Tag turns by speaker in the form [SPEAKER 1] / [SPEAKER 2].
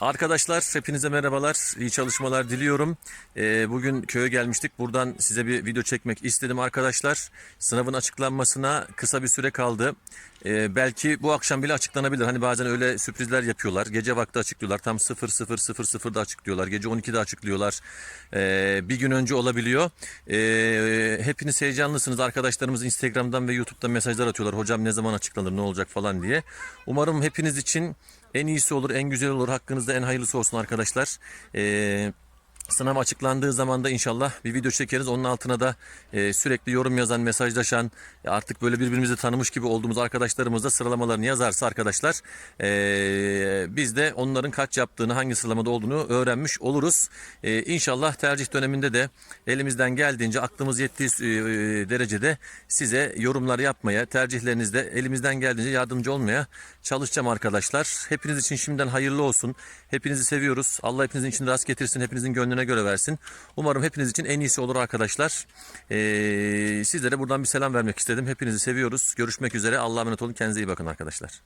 [SPEAKER 1] Arkadaşlar hepinize merhabalar, iyi çalışmalar diliyorum. Ee, bugün köye gelmiştik. Buradan size bir video çekmek istedim arkadaşlar. Sınavın açıklanmasına kısa bir süre kaldı. Ee, belki bu akşam bile açıklanabilir. Hani bazen öyle sürprizler yapıyorlar. Gece vakti açıklıyorlar. Tam 00.00'da açıklıyorlar. Gece 12'de açıklıyorlar. Ee, bir gün önce olabiliyor. Hepiniz heyecanlısınız. Arkadaşlarımız Instagram'dan ve YouTube'dan mesajlar atıyorlar. Hocam ne zaman açıklanır, ne olacak falan diye. Umarım hepiniz için en iyisi olur, en güzel olur. Hakkınızda en hayırlısı olsun arkadaşlar. Ee, sınav açıklandığı zaman da inşallah bir video çekeriz. Onun altına da e, sürekli yorum yazan, mesajlaşan, e, artık böyle birbirimizi tanımış gibi olduğumuz arkadaşlarımız da sıralamalarını yazarsa arkadaşlar e, biz de onların kaç yaptığını, hangi sıralamada olduğunu öğrenmiş oluruz. E, inşallah tercih döneminde de elimizden geldiğince aklımız yettiği e, derecede size yorumlar yapmaya, tercihlerinizde elimizden geldiğince yardımcı olmaya çalışacağım arkadaşlar. Hepiniz için şimdiden hayırlı olsun. Hepinizi seviyoruz. Allah hepinizin için rast getirsin. Hepinizin gönlüne göre versin. Umarım hepiniz için en iyisi olur arkadaşlar. Ee, sizlere buradan bir selam vermek istedim. Hepinizi seviyoruz. Görüşmek üzere. Allah'a emanet olun. Kendinize iyi bakın arkadaşlar.